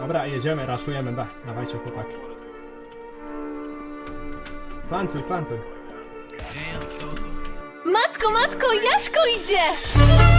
Dobra, jedziemy, raszujemy B. Dawajcie chłopaki. Plantuj, plantuj. Matko, matko, Jaśko idzie!